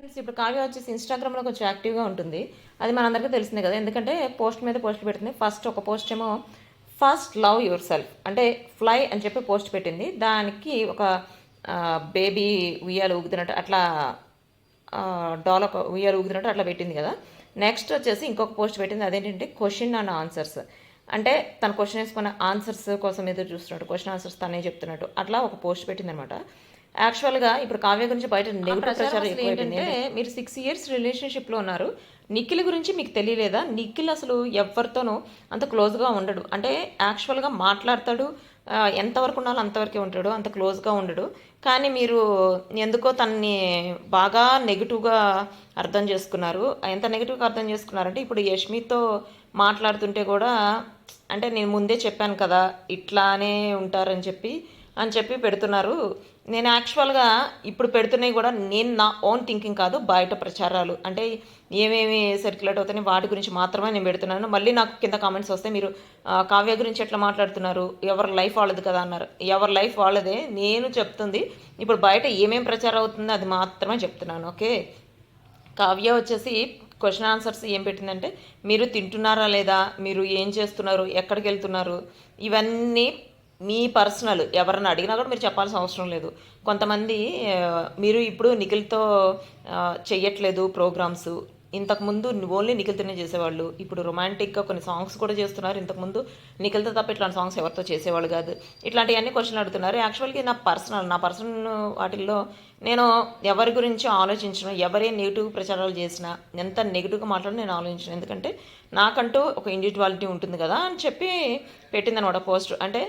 Friends ఇప్పుడు కావ్య వచ్చేసి ఇన్స్టాగ్రామ్లో కొంచెం యాక్టివ్గా ఉంటుంది. అది మనందరికీ తెలిసిందే కదా. ఎందుకంటే పోస్ట్ మీద పోస్ట్ పెడుతుంది. ఫస్ట్ ఒక పోస్ట్ ఏమో ఫస్ట్ లవ్ యువర్ సెల్ఫ్ అంటే ఫ్లై అని చెప్పి పోస్ట్ పెట్టింది. దానికి ఒక బేబీ ఉయ్యాలు ఊగుతున్నట్టు అట్లా డాల్ ఒక ఉయ్యాలు ఊగుతున్నట్టు అట్లా పెట్టింది కదా. నెక్స్ట్ వచ్చేసి ఇంకొక పోస్ట్ పెట్టింది. అదేంటంటే క్వశ్చన్ అండ్ ఆన్సర్స్ అంటే తన క్వశ్చన్ వేసుకున్న ఆన్సర్స్ కోసం ఎదురు చూస్తున్నట్టు క్వశ్చన్ ఆన్సర్స్ తనే చెప్తున్నట్టు అట్లా ఒక పోస్ట్ పెట్టింది అనమాట యాక్చువల్గా ఇప్పుడు కావ్య గురించి బయట నెగిటివ్ ప్రచారం ఏంటంటే మీరు సిక్స్ ఇయర్స్ రిలేషన్షిప్లో ఉన్నారు. నిఖిల్ గురించి మీకు తెలియలేదా? నిఖిల్ అసలు ఎవరితోనూ అంత క్లోజ్గా ఉండడు. అంటే యాక్చువల్గా మాట్లాడతాడు ఎంతవరకు ఉండాలో అంతవరకే ఉంటాడు అంత క్లోజ్గా ఉండడు. కానీ మీరు ఎందుకో తనని బాగా నెగిటివ్గా అర్థం చేసుకున్నారు. ఎంత నెగిటివ్గా అర్థం చేసుకున్నారంటే ఇప్పుడు యష్మితో మాట్లాడుతుంటే కూడా అంటే నేను ముందే చెప్పాను కదా ఇట్లానే ఉంటారని చెప్పి అని చెప్పి పెడుతున్నారు. నేను యాక్చువల్గా ఇప్పుడు పెడుతున్నాయి కూడా నేను నా ఓన్ థింకింగ్ కాదు బయట ప్రచారాలు. అంటే ఏమేమి సర్క్యులేట్ అవుతున్నాయి వాటి గురించి మాత్రమే నేను పెడుతున్నాను. మళ్ళీ నాకు కింద కామెంట్స్ వస్తే మీరు కావ్య గురించి ఎట్లా మాట్లాడుతున్నారు? ఎవరి లైఫ్ వాళ్ళది కదా అన్నారు. ఎవరి లైఫ్ వాళ్ళదే? నేను చెప్తుంది. ఇప్పుడు బయట ఏమేమి ప్రచారం అవుతుందో అది మాత్రమే చెప్తున్నాను. ఓకే? కావ్య వచ్చేసి క్వశ్చన్ ఆన్సర్స్ ఏం పెట్టిందంటే మీరు తింటున్నారా లేదా? మీరు ఏం చేస్తున్నారు? ఎక్కడికి వెళ్తున్నారు? ఇవన్నీ మీ పర్సనల్ ఎవరిని అడిగినా కూడా మీరు చెప్పాల్సిన అవసరం లేదు. కొంతమంది మీరు ఇప్పుడు నిఖిల్తో చెయ్యట్లేదు ప్రోగ్రామ్స్. ఇంతకుముందు ఓన్లీ నిఖిల్తోనే చేసేవాళ్ళు. ఇప్పుడు రొమాంటిక్గా కొన్ని సాంగ్స్ కూడా చేస్తున్నారు. ఇంతకుముందు నిఖిల్తో తప్ప ఇట్లాంటి సాంగ్స్ ఎవరితో చేసేవాళ్ళు కాదు. ఇట్లాంటివన్నీ క్వశ్చన్లు అడుగుతున్నారు. యాక్చువల్గా నా పర్సనల్. నా పర్సనల్ వాటిల్లో నేను ఎవరి గురించి ఆలోచించను ఎవరే నెగిటివ్ ప్రచారాలు చేసినా ఎంత నెగిటివ్గా మాట్లాడినా నేను ఆలోచించను. ఎందుకంటే నాకంటూ ఒక ఇండివిజువాలిటీ ఉంటుంది కదా అని చెప్పి పెట్టిందనమాట పోస్ట్. అంటే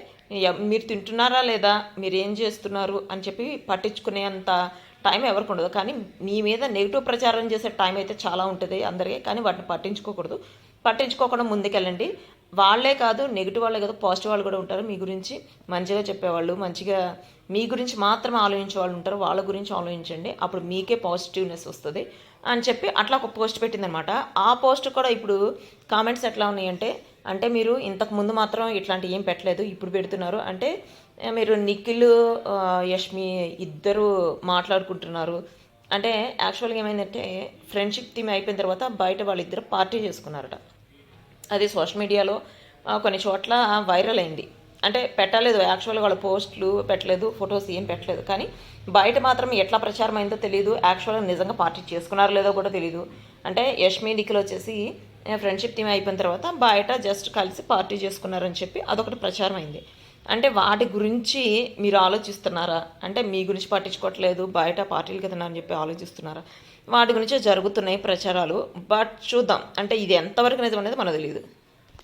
మీరు తింటున్నారా లేదా? మీరు ఏం చేస్తున్నారు? అని చెప్పి పట్టించుకునేంత టైం ఎవరికి ఉండదు. కానీ మీ మీద నెగిటివ్ ప్రచారం చేసే టైం అయితే చాలా ఉంటుంది అందరికీ. కానీ వాటిని పట్టించుకోకూడదు. పట్టించుకోకుండా ముందుకెళ్ళండి. వాళ్ళే కాదు నెగిటివ్ వాళ్ళే కాదు పాజిటివ్ వాళ్ళు కూడా ఉంటారు. మీ గురించి మంచిగా చెప్పేవాళ్ళు మంచిగా మీ గురించి మాత్రమే ఆలోచించే వాళ్ళు ఉంటారు. వాళ్ళ గురించి ఆలోచించండి. అప్పుడు మీకే పాజిటివ్నెస్ వస్తుంది. అని చెప్పి అట్లా ఒక పోస్ట్ పెట్టిందనమాట. ఆ పోస్ట్ కూడా ఇప్పుడు కామెంట్స్ ఎట్లా ఉన్నాయంటే అంటే మీరు ఇంతకు ముందు మాత్రం ఇట్లాంటి ఏం పెట్టలేదు ఇప్పుడు పెడుతున్నారు. అంటే మీరు నిఖిల్ యష్మి ఇద్దరు మాట్లాడుకుంటున్నారు. అంటే యాక్చువల్గా ఏమైందంటే ఫ్రెండ్షిప్ థీమ్ అయిపోయిన తర్వాత బయట వాళ్ళిద్దరు పార్టీ చేసుకున్నారట. అది సోషల్ మీడియాలో కొన్ని చోట్ల వైరల్ అయింది. అంటే పెట్టలేదు యాక్చువల్గా వాళ్ళ పోస్టులు పెట్టలేదు ఫొటోస్ ఏం పెట్టలేదు. కానీ బయట మాత్రం ఎట్లా ప్రచారం అయిందో తెలియదు యాక్చువల్గా నిజంగా పార్టీ చేసుకున్నారో లేదో కూడా తెలియదు అంటే యష్మి నిఖిల్ వచ్చేసి ఫ్రెండ్షిప్ థీమ్ అయిపోయిన తర్వాత బయట జస్ట్ కలిసి పార్టీ చేసుకున్నారని చెప్పి అదొకటి ప్రచారం అయింది. అంటే వాటి గురించి మీరు ఆలోచిస్తున్నారా? అంటే మీ గురించి పట్టించుకోవట్లేదు బయట పార్టీలు కదా అని చెప్పి ఆలోచిస్తున్నారా? వాటి గురించి జరుగుతున్నాయి ప్రచారాలు బట్ చూద్దాం. అంటే ఇది ఎంతవరకు నిజం అనేది మనకు తెలియదు